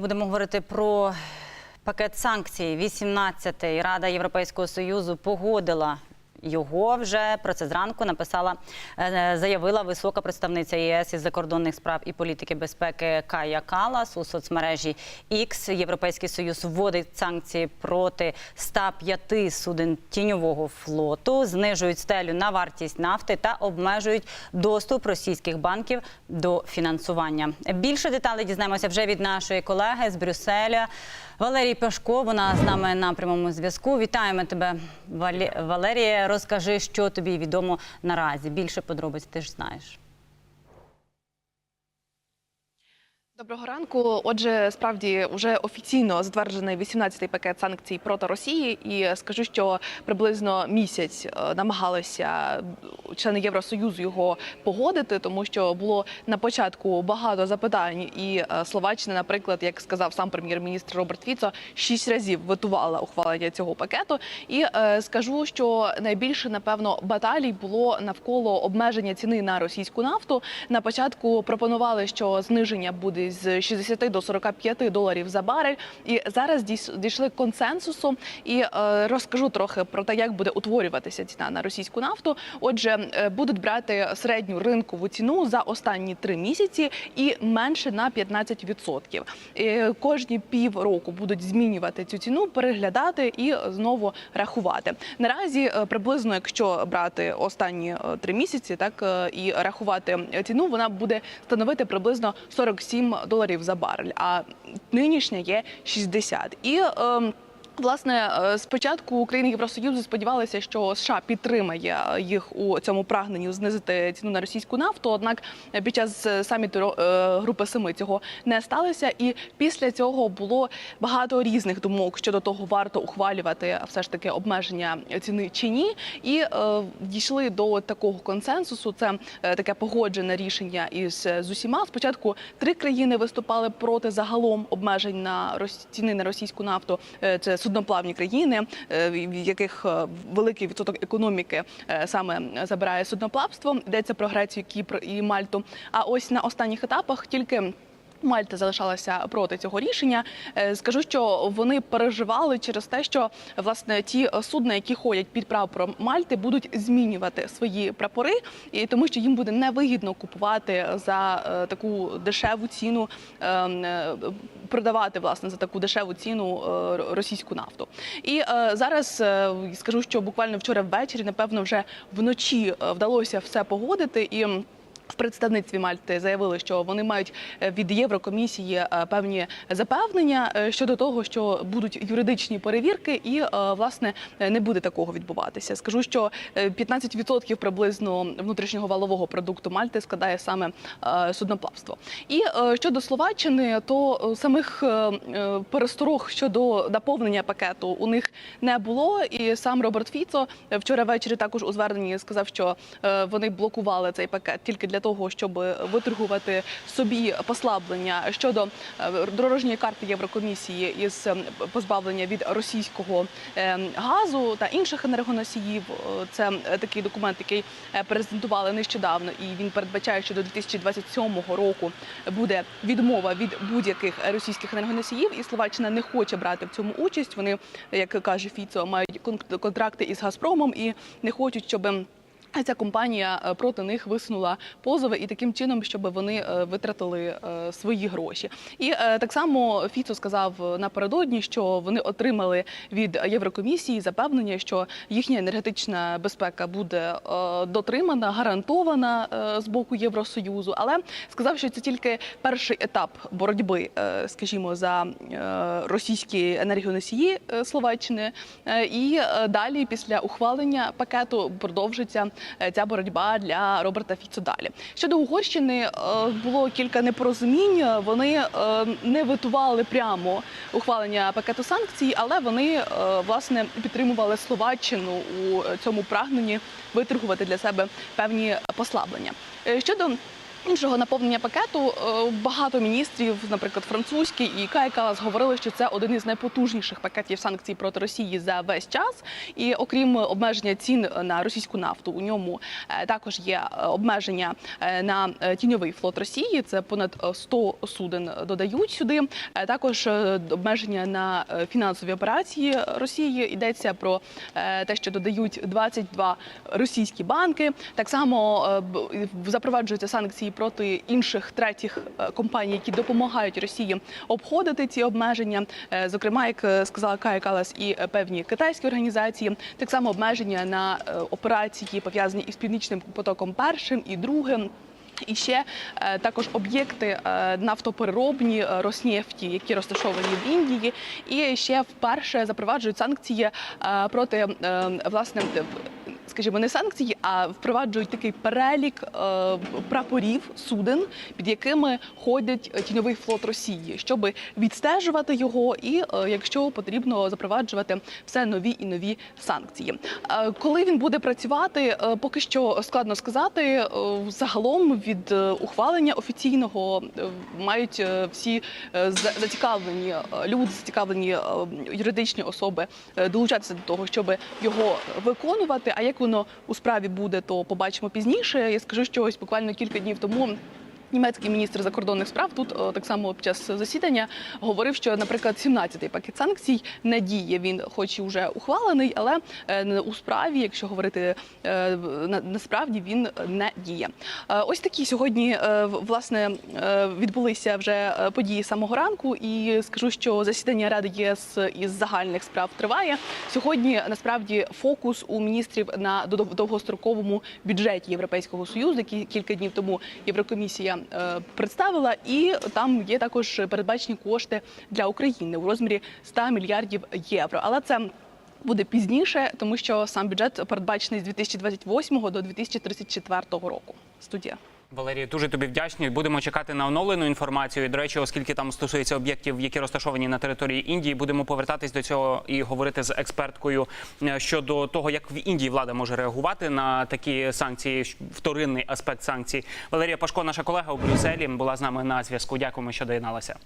Будемо говорити про пакет санкцій. 18-й Рада Європейського Союзу погодила його вже. Про це зранку написала, е, заявила висока представниця ЄС із закордонних справ і політики безпеки Кая Калас у соцмережі X. Європейський Союз вводить санкції проти 105 суден тіньового флоту, знижують стелю на вартість нафти та обмежують доступ російських банків до фінансування. Більше деталей дізнаємося вже від нашої колеги з Брюсселя. Валерій Пашко, вона з нами на прямому зв'язку. Вітаємо тебе, Валерія. Розкажи, що тобі відомо наразі. Більше подробиць ти ж знаєш. Доброго ранку. Отже, справді вже офіційно затверджений 18-й пакет санкцій проти Росії, і скажу, що приблизно місяць е, намагалися члени Євросоюзу його погодити, тому що було на початку багато запитань, і е, Словаччина, наприклад, як сказав сам прем'єр-міністр Роберт Фіцо, шість разів витувала ухвалення цього пакету. І е, скажу, що найбільше напевно баталій було навколо обмеження ціни на російську нафту. На початку пропонували, що зниження буде з 60 до 45 доларів за барель. І зараз дійшли консенсусу. І е, розкажу трохи про те, як буде утворюватися ціна на російську нафту. Отже, е, будуть брати середню ринкову ціну за останні три місяці і менше на 15%. Е, Кожні півроку будуть змінювати цю ціну, переглядати і знову рахувати. Наразі е, приблизно, якщо брати останні три місяці, так і рахувати ціну, вона буде становити приблизно 47 доларів за барель. А нинішня є 60. І ем, Власне, е, спочатку України Євросоюзу сподівалися, що США підтримає е, їх у цьому прагненні знизити ціну на російську нафту. Однак е, під час е, саміту е, групи семи цього не сталося. І після цього було багато різних думок щодо того, варто ухвалювати все ж таки обмеження ціни чи ні. І е, дійшли до такого консенсусу. Це е, таке погоджене рішення із е, з усіма. Спочатку три країни виступали проти загалом обмежень на ціни на російську нафту. Е, Це судноплавні країни, е, в яких е, великий відсоток економіки е, саме забирає судноплавство. Йдеться про Грецію, Кіпр і Мальту. А ось на останніх етапах тільки. Мальта залишалася проти цього рішення. Е, Скажу, що вони переживали через те, що власне ті судна, які ходять під прапором Мальти, будуть змінювати свої прапори, і тому що їм буде невигідно купувати за е, таку дешеву ціну, е, е, продавати власне за таку дешеву ціну російську нафту. І зараз скажу, що буквально вчора ввечері, напевно, вже вночі вдалося все погодити і. В представництві Мальти заявили, що вони мають е, від Єврокомісії е, певні запевнення е, щодо того, що будуть юридичні перевірки, і власне не буде такого відбуватися. Скажу, що е, 15% приблизно внутрішнього валового продукту Мальти складає саме судноплавство. І щодо Словаччини, то самих пересторог щодо наповнення пакету у них не було. І сам Роберт Фіцо вчора ввечері також у зверненні сказав, що вони блокували цей пакет тільки для того, щоб виторгувати собі послаблення щодо е, дорожньої карти Єврокомісії із е, позбавлення від російського е, газу та інших енергоносіїв. Е, Це е, такий документ, який е, презентували нещодавно, і він передбачає, що до 2027 року буде відмова від будь-яких російських енергоносіїв, і Словаччина не хоче брати в цьому участь. Вони, як каже Фіцо, мають кон- контракти із Газпромом і не хочуть, щоб. Ця компанія е, проти них висунула позови і таким чином, щоб вони е, витратили е, свої гроші. І так само Фіцо сказав напередодні, що вони отримали від Єврокомісії запевнення, що їхня енергетична безпека буде дотримана, гарантована з боку Євросоюзу. Але сказав, що це тільки перший етап боротьби, скажімо, за російські енергоносії Словаччини. І далі, після ухвалення пакету, продовжиться ця боротьба для Роберта Фіцо далі. Щодо Угорщини е, було кілька непорозумінь. Вони е, не витували прямо ухвалення пакету санкцій, але вони е, власне підтримували Словаччину у цьому прагненні виторгувати для себе певні послаблення. Е, Щодо іншого наповнення пакету е, багато міністрів, наприклад, французький і Кай Калас, говорили, що це один із найпотужніших пакетів санкцій проти Росії за весь час. І окрім обмеження цін на російську нафту, у ньому е, також є е, обмеження на тіньовий флот Росії. Це понад е, 100 суден додають сюди. Також обмеження на фінансові операції Росії йдеться про те, що додають 22 російські банки. Так само запроваджуються санкції проти інших третіх е, компаній, які допомагають Росії обходити ці обмеження. Е, Зокрема, як е, сказала Кая Калас, і певні китайські організації, так само обмеження на операції пов'язані із північним потоком першим і другим. І ще також об'єкти нафтопереробні Роснефті, які розташовані в Індії, і ще вперше запроваджують санкції проти власне. Скажімо, не санкції, а впроваджують такий перелік е, прапорів суден, під якими ходить е, тіньовий флот Росії, щоб відстежувати його, і е, якщо потрібно запроваджувати все нові і нові санкції. Коли він буде працювати, поки що складно сказати. Загалом від ухвалення офіційного мають всі зацікавлені люди, зацікавлені юридичні особи долучатися до того, щоб його виконувати. А як воно у справі буде, то побачимо пізніше. Я скажу, що ось буквально кілька днів тому. Німецький міністр закордонних справ тут о, так само під час засідання говорив, що, наприклад, 17-й пакет санкцій не діє. Він, хоч і вже ухвалений, але е, у справі, якщо говорити е, на- насправді, він не діє. Е, Ось такі сьогодні е, власне е, відбулися вже е, події самого ранку, і скажу, що засідання Ради ЄС із загальних справ триває. Сьогодні насправді фокус у міністрів на довгостроковому бюджеті Європейського союзу, який кілька днів тому Єврокомісія е, представила, і там є також передбачені кошти для України у розмірі 100 мільярдів євро. Але це буде пізніше, тому що сам бюджет передбачений з 2028 до 2034 року. Студія. Валерія, дуже тобі вдячні. Будемо чекати на оновлену інформацію. І, до речі, оскільки там стосується об'єктів, які розташовані на території Індії, будемо повертатись до цього і говорити з експерткою е, щодо того, як в Індії влада може реагувати на такі санкції, вторинний аспект санкцій. Валерія Пашко, наша колега у Брюсселі, була з нами на зв'язку. Дякуємо, що доєдналася.